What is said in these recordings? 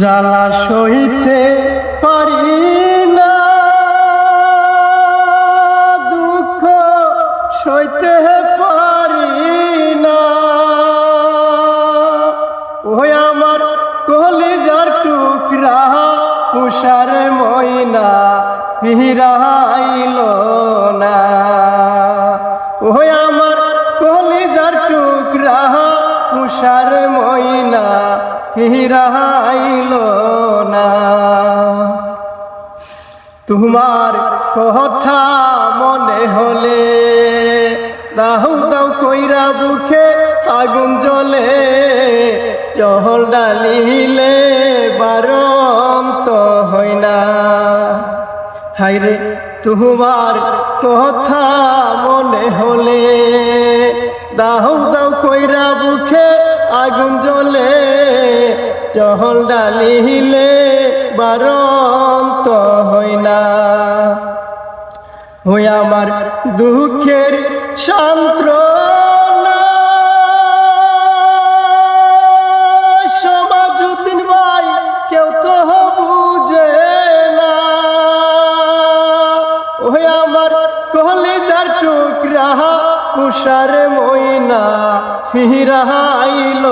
জ্বালা সইতে পারি না। দুঃখ সইতে পারি না। ওই আমার কলিজার টুকরা উষার ময়না ফিরাইল না। ওই আমার কলিজার টুকরা উষার ময়না ফিরাইল না। তোমার কথা মনে হলে দাহু দাও কইরা বুকে আগুন জ্বলে, চহল ডালিলে বারম তো হয় না। হাইরে তোমার কথা মনে হলে দাহু দাও কইরা চহল ডালিলে বারণ তো হয় না। ওই আমার দুঃখের ভাই, কেউ তো না। ওই আমার কলেজার টুকরা উষার ময়না, ফিরাইল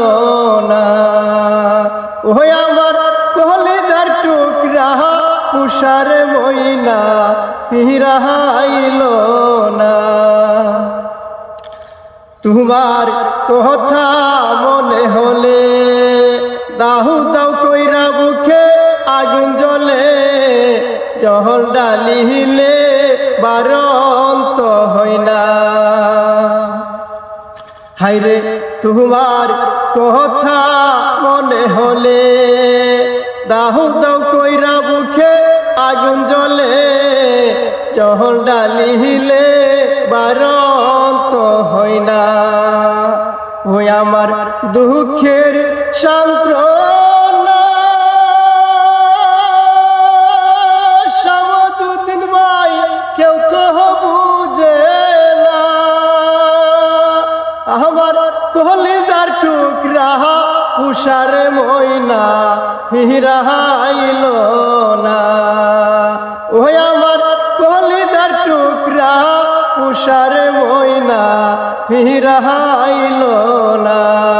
উষার ময়না ফিরাইল না। তোমার কথা মনে হলে দাহু দাও কইরা বুকে আগুন জ্বলে, জহল ডালিলে বারণ তো হয় হাইরে তোমার কথা মনে হলে দাহু দাও কইরা ডালিলে বারণ তো হয় না। ওই আমার দুঃখের সান্ত্রনা শামসুদ্দিন ভাই তো বুঝে না। আমার কলেজার টুকরা ময়না হিরাইল না। ওই ফিরাইল না।